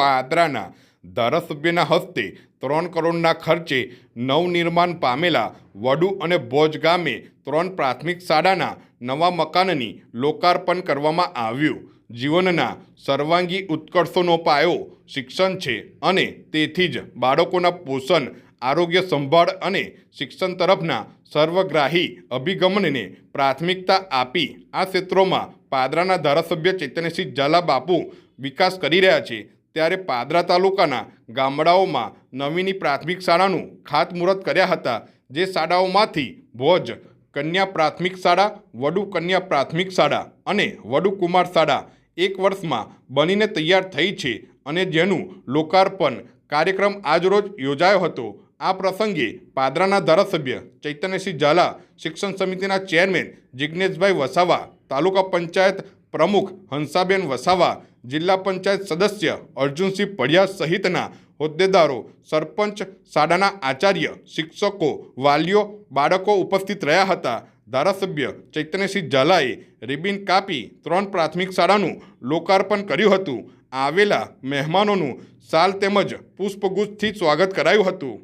પાદરાના ધારાસભ્યના હસ્તે ત્રણ કરોડના ખર્ચે નવનિર્માણ પામેલા વડુ અને ભોજ ગામે ત્રણ પ્રાથમિક શાળાના નવા મકાનની લોકાર્પણ કરવામાં આવ્યું. જીવનના સર્વાંગી ઉત્કર્ષોનો પાયો શિક્ષણ છે અને તેથી જ બાળકોના પોષણ, આરોગ્ય સંભાળ અને શિક્ષણ તરફના સર્વગ્રાહી અભિગમનને પ્રાથમિકતા આપી આ ક્ષેત્રોમાં પાદરાના ધારાસભ્ય ચૈતન્યસિંહ ઝાલા બાપુ વિકાસ કરી રહ્યા છે. ત્યારે પાદરા તાલુકાના ગામડાઓમાં નવીની પ્રાથમિક શાળાનું ખાતમુહૂર્ત કર્યા હતા, જે શાળાઓમાંથી ભોજ, કન્યા પ્રાથમિક શાળા, વડુ કન્યા પ્રાથમિક શાળા અને વડુ કુમાર શાળા એક વર્ષમાં બનીને તૈયાર થઈ છે અને જેનું લોકાર્પણ કાર્યક્રમ આજરોજ યોજાયો હતો. આ પ્રસંગે પાદરાના ધારાસભ્ય ચૈતન્યસિંહ ઝાલા, શિક્ષણ સમિતિના ચેરમેન જિજ્ઞેશભાઈ વસાવા, તાલુકા પંચાયત પ્રમુખ હંસાબેન વસાવા જિલ્લા પંચાયત સદસ્ય અર્જુનસિંહ પડિયા સહિતના હોદ્દેદારો, સરપંચ, શાળાના આચાર્ય, શિક્ષકો, વાલીઓ, બાળકો ઉપસ્થિત રહ્યા હતા. ધારાસભ્ય ચૈતન્યસિંહ ઝાલાએ રિબિન કાપી ત્રણ પ્રાથમિક શાળાનું લોકાર્પણ કર્યું હતું. આવેલા મહેમાનોનું સાલ તેમજ પુષ્પગુચ્છથી સ્વાગત કરાયું હતું.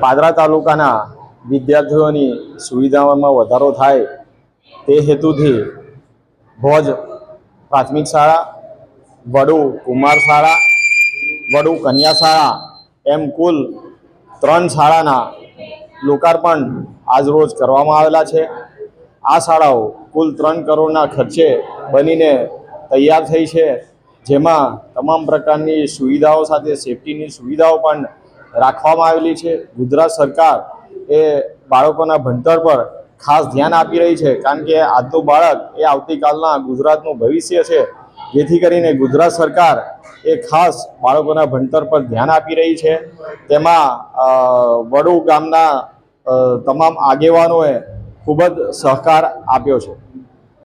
પાદરા તાલુકાના વિદ્યાર્થીઓની સુવિધાઓમાં વધારો થાય તે હેતુથી ભોજ પ્રાથમિક શાળા વડુ કુમાર શાળા વડુ કન્યા શાળા એમ કુલ ત્રણ શાળાના લોકાર્પણ આજરોજ કરવામાં આવેલા છે. આ શાળાઓ કુલ ત્રણ કરોડના ખર્ચે બનીને તૈયાર થઈ છે. જેમાં તમામ પ્રકારની સુવિધાઓ સાથે સેફટીની સુવિધાઓ પણ રાખવામાં આવેલી છે. ગુજરાત સરકાર એ બાળકોના ભણતર પર ખાસ ધ્યાન આપી રહી છે. કારણ કે આજનું બાળક એ આવતીકાલના ગુજરાતનું ભવિષ્ય છે. જેથી કરીને ગુજરાત સરકાર એ ખાસ બાળકોના ભણતર પર ધ્યાન આપી રહી છે. તેમાં વડુ ગામના તમામ આગેવાનોએ ખૂબ જ સહકાર આપ્યો છે.